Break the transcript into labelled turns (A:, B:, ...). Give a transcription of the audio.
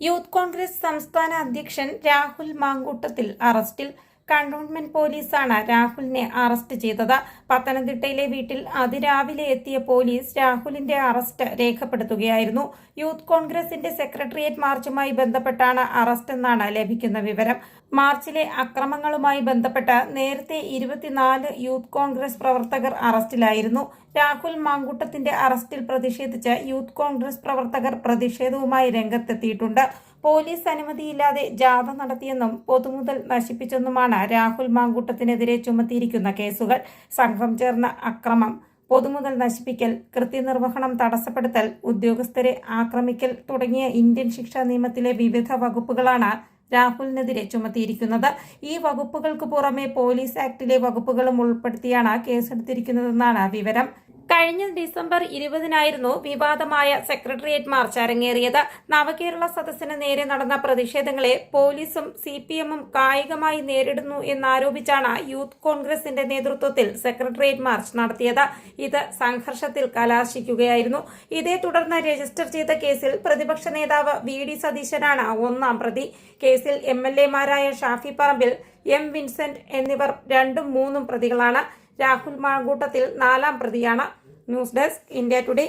A: Youth Congress സംസ്ഥാന അധ്യക്ഷൻ രാഹുൽ മാങ്കൂട്ടത്തിൽ അറസ്റ്റിൽ കണ്ടോൺമെന്റ് പോലീസാണ് രാഹുലിനെ അറസ്റ്റ് ചെയ്തത്. പത്തനംതിട്ടയിലെ വീട്ടിൽ അതിരാവിലെ എത്തിയ പോലീസ് രാഹുലിന്റെ അറസ്റ്റ് രേഖപ്പെടുത്തുകയായിരുന്നു. യൂത്ത് കോൺഗ്രസിന്റെ സെക്രട്ടേറിയറ്റ് മാർച്ചുമായി ബന്ധപ്പെട്ടാണ് അറസ്റ്റ് എന്നാണ് ലഭിക്കുന്ന വിവരം. മാർച്ചിലെ അക്രമങ്ങളുമായി ബന്ധപ്പെട്ട് നേരത്തെ ഇരുപത്തിനാല് യൂത്ത് കോൺഗ്രസ് പ്രവർത്തകർ അറസ്റ്റിലായിരുന്നു. രാഹുൽ മാങ്കൂട്ടത്തിന്റെ അറസ്റ്റിൽ പ്രതിഷേധിച്ച് യൂത്ത് കോൺഗ്രസ് പ്രവർത്തകർ പ്രതിഷേധവുമായി രംഗത്തെത്തിയിട്ടുണ്ട്. പോലീസ് അനുമതിയില്ലാതെ ജാഥ നടത്തിയെന്നും പൊതുമുതൽ നശിപ്പിച്ചെന്നുമാണ് രാഹുൽ മാങ്കൂട്ടത്തിനെതിരെ ചുമത്തിയിരിക്കുന്ന കേസുകൾ. സംഘം ചേർന്ന അക്രമം പൊതുമുതൽ നശിപ്പിക്കൽ കൃത്യനിർവഹണം തടസ്സപ്പെടുത്തൽ ഉദ്യോഗസ്ഥരെ ആക്രമിക്കൽ തുടങ്ങിയ ഇന്ത്യൻ ശിക്ഷാ നിയമത്തിലെ വിവിധ വകുപ്പുകളാണ് രാഹുലിനെതിരെ ചുമത്തിയിരിക്കുന്നത്. ഈ വകുപ്പുകൾക്ക് പുറമെ പോലീസ് ആക്ടിലെ വകുപ്പുകളും ഉൾപ്പെടുത്തിയാണ് കേസെടുത്തിരിക്കുന്നതെന്നാണ് വിവരം. കഴിഞ്ഞ ഡിസംബർ ഇരുപതിനായിരുന്നു വിവാദമായ സെക്രട്ടേറിയറ്റ് മാർച്ച് അരങ്ങേറിയത്. നവകേരള സദസ്സിന് നേരെ നടന്ന പ്രതിഷേധങ്ങളെ പോലീസും സി പി എമ്മും കായികമായി നേരിടുന്നു എന്നാരോപിച്ചാണ് യൂത്ത് കോൺഗ്രസിന്റെ നേതൃത്വത്തിൽ സെക്രട്ടേറിയറ്റ് മാർച്ച് നടത്തിയത്. ഇത് സംഘർഷത്തിൽ കലാശിക്കുകയായിരുന്നു. ഇതേ തുടർന്ന് രജിസ്റ്റർ ചെയ്ത കേസിൽ പ്രതിപക്ഷ നേതാവ് വി ഡി സതീശനാണ് ഒന്നാം പ്രതി. കേസിൽ എം എൽ എമാരായ ഷാഫി പറമ്പിൽ എം വിൻസെന്റ് എന്നിവർ രണ്ടും മൂന്നും പ്രതികളാണ്. രാഹുൽ മാങ്കൂട്ടത്തിൽ നാലാം പ്രതിയാണ്. News desk India Today.